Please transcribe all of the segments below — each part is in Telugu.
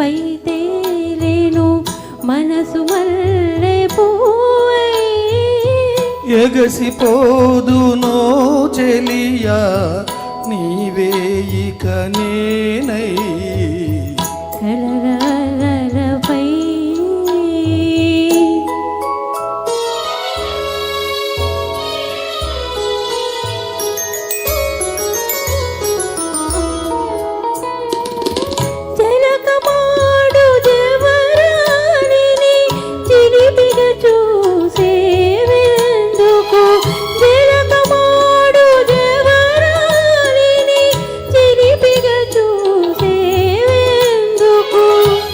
పై తేలేను మనసు మల్లె పూవై ఎగసిపోదునో చెలియా నీవే ఇక నేనై.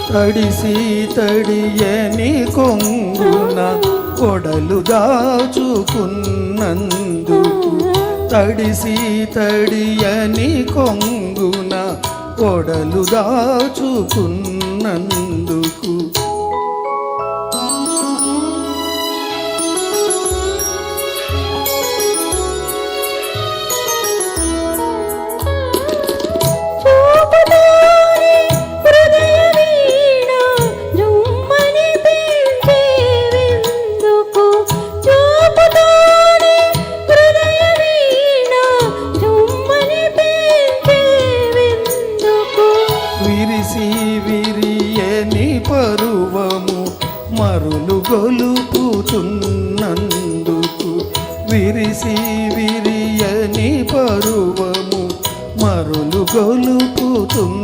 తడిసి తడియని కొంగున కొడలు దాచుకున్నందుకు తడిసి తడియని కొంగున కొడలు దాచుకున్నందు. మరులు గొలుపుతున్నందుకు విరిసి విరియని పరువము మరులు గొలుపుతున్నందుకు.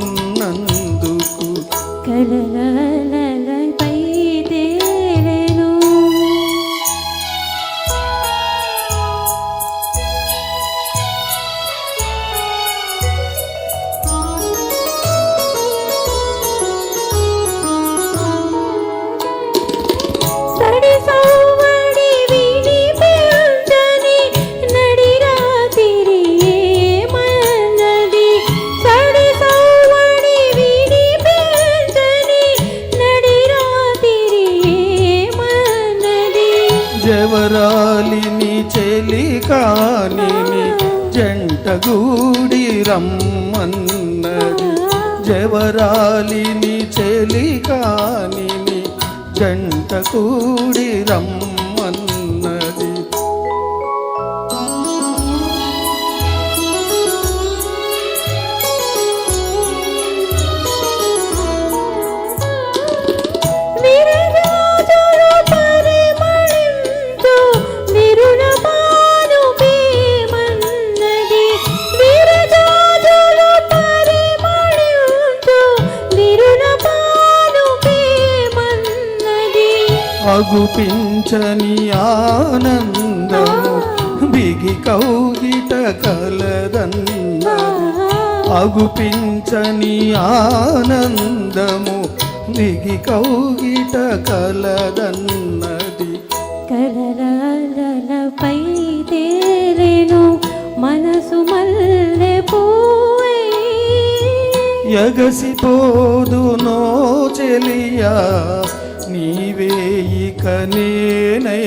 కలలలలపై జవరాలిని చెలి కాని జంటగూడి రమ్మన్నది. జవరాలిని చెలి కాని జంటగూడి రమ్మ అగుపించని ఆనందము బిగి కౌగిట కలదన్నది అగుపించని ఆనందము దిగి కౌగిట కలదన్నది. కలలలలపై తేలెను మనసు మల్లె పూవై. ఎగసిపోదునో చెలియా నీవే ఇక నేనై